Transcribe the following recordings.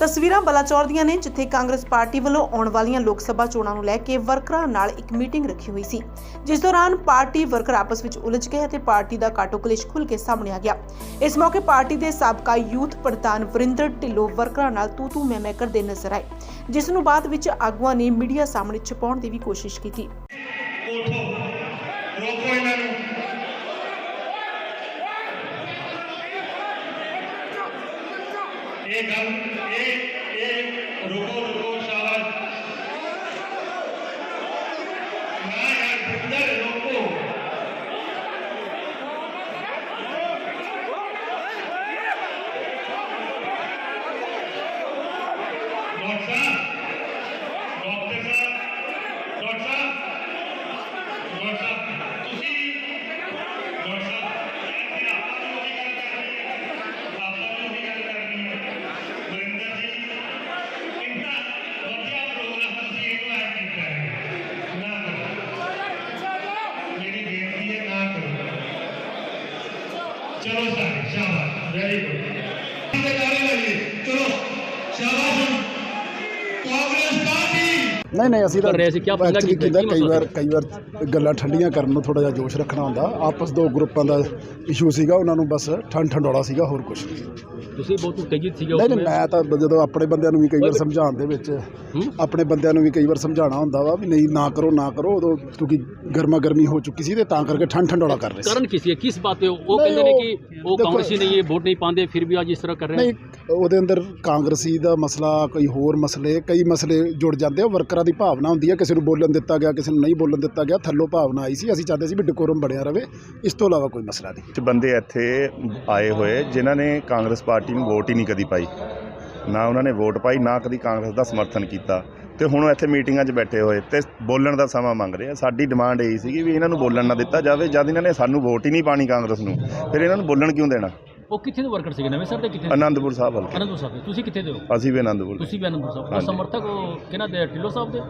ਤਸਵੀਰਾਂ ਬਲਾਚੌਰ ਦੀਆਂ ਨੇ, ਜਿੱਥੇ ਕਾਂਗਰਸ ਪਾਰਟੀ ਵੱਲੋਂ ਆਉਣ ਵਾਲੀਆਂ ਲੋਕ ਸਭਾ ਚੋਣਾਂ ਨੂੰ ਲੈ ਕੇ ਵਰਕਰਾਂ ਨਾਲ ਇੱਕ ਮੀਟਿੰਗ ਰੱਖੀ ਹੋਈ ਸੀ। ਜਿਸ ਦੌਰਾਨ ਪਾਰਟੀ ਵਰਕਰ ਆਪਸ ਵਿੱਚ ਉਲਝ ਗਏ ਅਤੇ ਪਾਰਟੀ ਦਾ ਕਾਟੋ ਕਲੇਸ਼ ਖੁੱਲ੍ਹ ਕੇ ਸਾਹਮਣੇ ਆ ਗਿਆ। ਇਸ ਮੌਕੇ ਪਾਰਟੀ ਦੇ ਸਾਬਕਾ ਯੂਥ ਪ੍ਰਧਾਨ ਵਰਿੰਦਰ ਢਿੱਲੋਂ ਵਰਕਰਾਂ ਨਾਲ ਤੂ ਤੂ ਮੈਂ ਮੈਂ ਕਰਦੇ ਨਜ਼ਰ ਆਏ, ਜਿਸ ਨੂੰ ਬਾਅਦ ਵਿੱਚ ਆਗੂਆਂ ਨੇ ਮੀਡੀਆ ਸਾਹਮਣੇ ਛਪਾਉਣ ਦੀ ਵੀ ਕੋਸ਼ਿਸ਼ ਕੀਤੀ। ਰੋਕੋ ਇਹਨਾਂ ਨੂੰ। ਇਹ ਗੱਲ ਇਹ ਇਹ ਰੁਕੋ ਰੁਕੋ ਸ਼ਾਬਾਸ਼ ਨਾ ਯਾਰ ਬਿੰਦਰ ਰੋਕੋ ਡਾਕਟਰ ਸਾਹਿਬ ਡਾਕਟਰ ਸਾਹਿਬ ਡਾਕਟਰ ਸਾਹਿਬ ਡਾਕਟਰ ကျွန်တော်စားရပါ ready ဒီကနေ့လည်းကျွန်တော်ရှားပါ ਨਹੀਂ ਨਹੀਂ ਅਸੀਂ ਕਰ ਰਹੇ ਸੀ, ਕਿਆ ਪੰਗਾ actually ਕੀਤਾ, ਕੀ ਕਈ ਵਾਰ ਕਈ ਵਾਰ ਗੱਲਾਂ ਠੰਡੀਆਂ ਕਰਨ ਨੂੰ ਥੋੜਾ ਜਿਹਾ ਜੋਸ਼ ਰੱਖਣਾ ਹੁੰਦਾ। ਆਪਸ ਦੋ ਗਰੁੱਪਾਂ ਦਾ ਇਸ਼ੂ ਸੀਗਾ ਉਹਨਾਂ ਨੂੰ ਬਸ ਠੰਡ ਠੰਡੋੜਾ ਸੀਗਾ ਹੋਰ ਕੁਝ ਨਹੀਂ। ਤੁਸੀਂ ਬਹੁਤ ਉਤੇਜਿਤ ਸੀਗੇ ਨਹੀਂ ਉਸ ਨਹੀਂ ਮੈਂ ਤਾਂ ਜਦੋਂ ਆਪਣੇ ਬੰਦਿਆਂ ਨੂੰ ਵੀ ਕਈ ਵਾਰ ਸਮਝਾਉਣ ਦੇ ਵਿੱਚ ਹੂੰ? ਆਪਣੇ ਬੰਦਿਆਂ ਨੂੰ ਵੀ ਕਈ ਵਾਰ ਸਮਝਾਉਣਾ ਹੁੰਦਾ ਵਾ ਵੀ ਨਹੀਂ ਨਾ ਕਰੋ ਨਾ ਕਰੋ ਉਦੋਂ ਕਿਉਂਕਿ ਗਰਮਾ ਗਰਮੀ ਹੋ ਚੁੱਕੀ ਸੀ ਤੇ ਤਾਂ ਕਰਕੇ ਠੰਡ ਠੰਡੋੜਾ ਕਰ ਰਹੇ ਸੀ। ਕਰਨ ਕਿਸੇ ਕਿਸ ਬਾਤ ਤੇ? ਉਹ ਨਹੀਂ, ਕਹਿੰਦੇ ਨੇ ਉਹ- ਕਿ ਉਹ ਦੇਖੋ- ਕਾਂਗਰਸੀ ਨਹੀਂ ਹੈ ਵੋਟ ਨਹੀਂ ਪਾਉਂਦੇ ਫਿਰ ਵੀ ਅੱਜ ਇਸ ਤਰ੍ਹਾਂ ਕਰ ਰਹੇ ਨਹੀਂ ਉਹਦੇ ਅੰਦਰ ਕਾਂਗਰਸੀ ਦਾ ਮਸਲਾ ਕੋਈ ਹੋਰ ਮਸਲੇ ਕਈ ਮਸਲੇ ਜੁੜ ਜਾਂਦੇ ਆ ਉਹ ਵਰਕਰਾਂ ਦੀ ਭਾਵਨਾ ਹੁੰਦੀ ਹੈ, ਕਿਸੇ ਨੂੰ ਬੋਲਣ ਦਿੱਤਾ ਗਿਆ, ਕਿਸੇ ਨੂੰ ਨਹੀਂ ਬੋਲਣ ਦਿੱਤਾ ਗਿਆ, ਥੱਲੋਂ ਭਾਵਨਾ ਆਈ ਸੀ, ਅਸੀਂ ਚਾਹਦੇ ਸੀ ਵੀ ਡਿਕੋਰਮ ਬਣਿਆ ਰਵੇ, ਇਸ ਤੋਂ ਇਲਾਵਾ ਕੋਈ ਮਸਲਾ ਨਹੀਂ। ਕੁਝ ਬੰਦੇ ਇੱਥੇ ਆਏ ਹੋਏ, ਜਿਨ੍ਹਾਂ ਨੇ ਕਾਂਗਰਸ ਪਾਰਟੀ ਨੂੰ ਵੋਟ ਹੀ ਨਹੀਂ ਕਦੀ ਪਾਈ। ਨਾ ਉਹਨਾਂ ਨੇ ਵੋਟ ਪਾਈ, ਨਾ ਕਦੀ ਕਾਂਗਰਸ ਦਾ ਸਮਰਥਨ ਕੀਤਾ। ਤੇ ਹੁਣ ਉਹ ਇੱਥੇ ਮੀਟਿੰਗਾਂ 'ਚ ਬੈਠੇ ਹੋਏ, ਤੇ ਬੋਲਣ ਦਾ ਸਮਾਂ ਮੰਗ ਰਹੇ ਆ। ਸਾਡੀ ਡਿਮਾਂਡ ਇਹੀ ਸੀਗੀ ਵੀ ਇਹਨਾਂ ਨੂੰ ਬੋਲਣ ਨਾ ਦਿੱਤਾ ਜਾਵੇ, ਜਦ ਇਹਨਾਂ ਨੇ ਸਾਨੂੰ ਵੋਟ ਹੀ ਨਹੀਂ ਪਾਣੀ ਕਾਂਗਰਸ ਨੂੰ, ਫਿਰ ਇਹਨਾਂ ਨੂੰ ਬੋਲਣ ਕਿਉਂ ਦੇਣਾ? ਉਹ ਕਿੱਥੇ ਦੇ ਵਰਕਰ ਸੀਗੇ? ਨਵੇਂ ਸਰ ਦੇ ਕਿੱਥੇ? ਆਨੰਦਪੁਰ ਸਾਹਿਬ ਹਲਕੇ ਅਨੰਦਪੁਰ ਸਾਹਿਬ ਦੇ। ਤੁਸੀਂ ਕਿੱਥੇ ਦੇ ਹੋ? ਅਸੀਂ ਵੀ ਆਨੰਦਪੁਰ ਦੇ। ਤੁਸੀਂ ਵੀ ਅਨੰਦਪੁਰ ਸਾਹਿਬ। ਉਹ ਹਾਂਜੀ। ਸਮਰਥਕ ਉਹ ਕਿਹਨਾਂ ਦੇ? ਢਿੱਲੋਂ ਸਾਹਿਬ ਦੇ?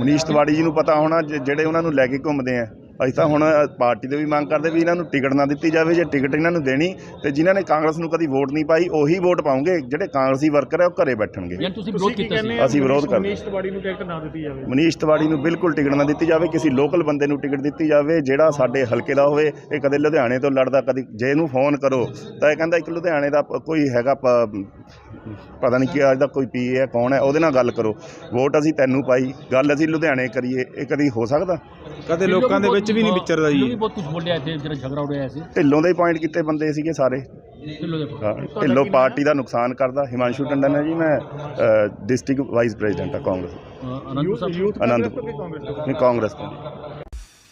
ਮਨੀਸ਼ ਤਿਵਾੜੀ ਜੀ ਨੂੰ ਪਤਾ ਹੋਣਾ ਜ- ਜਿਹੜੇ ਉਹਨਾਂ ਨੂੰ ਲੈ ਕੇ ਘੁੰਮਦੇ ਆ। ਅਸੀਂ ਤਾਂ ਹੁਣ ਪਾਰਟੀ ਦੇ ਵੀ ਮੰਗ ਕਰਦੇ ਵੀ ਇਹਨਾਂ ਨੂੰ ਟਿਕਟ ਨਾ ਦਿੱਤੀ ਜਾਵੇ ਜੇ ਟਿਕਟ ਇਹਨਾਂ ਨੂੰ ਦੇਣੀ ਤੇ ਜਿਨ੍ਹਾਂ ਨੇ ਕਾਂਗਰਸ ਨੂੰ ਕਦੀ ਵੋਟ ਨਹੀਂ ਪਾਈ ਉਹੀ ਵੋਟ ਪਾਉਂਗੇ ਜਿਹੜੇ ਕਾਂਗਰਸੀ ਵਰਕਰ ਆ ਉਹ ਘਰੇ ਬੈਠਣਗੇ। ਯਾਨੀ ਤੁਸੀਂ ਵਿਰੋਧ ਕੀਤਾ ਸੀ? ਅਸੀਂ ਵਿਰੋਧ ਕਰਦੇ ਮਨੀਸ਼ ਤਿਵਾੜੀ ਨੂੰ ਟਿਕਟ ਨਾ ਦਿੱਤੀ ਜਾਵੇ? ਮਨੀਸ਼ ਤਿਵਾੜੀ ਨੂੰ ਬਿਲਕੁਲ ਟਿਕਟ ਨਾ ਦਿੱਤੀ ਜਾਵੇ ਕਿਸੇ ਲੋਕਲ ਬੰਦੇ ਨੂੰ ਟਿਕਟ ਦਿੱਤੀ ਜਾਵੇ ਜਿਹੜਾ ਸਾਡੇ ਹਲਕੇ ਦਾ ਹੋਵੇ ਇਹ ਕਦੇ ਲੁਧਿਆਣੇ ਤੋਂ ਲੜਦਾ ਕਦੀ ਜੇ ਇਹਨੂੰ ਫੋਨ ਕਰੋ ਤਾਂ ਇਹ ਕਹਿੰਦਾ ਇੱਕ ਲੁਧਿਆਣੇ ਦਾ ਕੋਈ ਹੈਗਾ ਪਤਾ ਨਹੀਂ ਕੀ ਅੱਜ ਦਾ ਕੋਈ ਪੀਏ ਹੈ ਕੌਣ ਹੈ ਉਹਦੇ ਨਾਲ ਗੱਲ ਕਰੋ। ਵੋਟ ਅਸੀਂ ਤੈਨੂੰ ਪਾਈ ਗੱਲ ਅਸੀਂ ਲੁਧਿਆਣੇ ਕਰੀਏ ਇਹ ਕਦੀ ਹੋ ਸਕਦਾ? ਕਦੇ ਲੋਕਾਂ ਦੇ ਵਿੱਚ ਵੀ ਨਹੀਂ ਵਿਚਰਦਾ ਢਿੱਲੋਂ ਜੀ ਵੀ ਬਹੁਤ ਕੁਝ ਬੋਲਿਆ ਇੱਥੇ ਜਿਹੜਾ ਝਗੜਾ ਰਿਹਾ ਸੀ। ਢਿੱਲੋਂ ਦੇ ਪੁਆਇੰਟ ਕੀਤੇ ਬੰਦੇ ਸੀਗੇ ਸਾਰੇ। ਢਿੱਲੋਂ ਦੇ ਹਾਂ, ਢਿੱਲੋਂ ਪਾਰਟੀ ਦਾ ਨੁਕਸਾਨ ਕਰਦਾ। ਹਿਮਾਂਸ਼ੂ ਟੰਡਨ ਹੈ ਜੀ ਮੈਂ ਡਿਸਟ੍ਰਿਕਟ ਵਾਈਸ ਪ੍ਰੈਜ਼ੀਡੈਂਟ ਹਾਂ ਕਾਂਗਰਸ। ਅਨੰਦਪੁਰ ਸਾਹਿਬ। ਆਨੰਦਪੁਰ ਨਹੀਂ ਕਾਂਗਰਸ ਤੋਂ। ਜੀ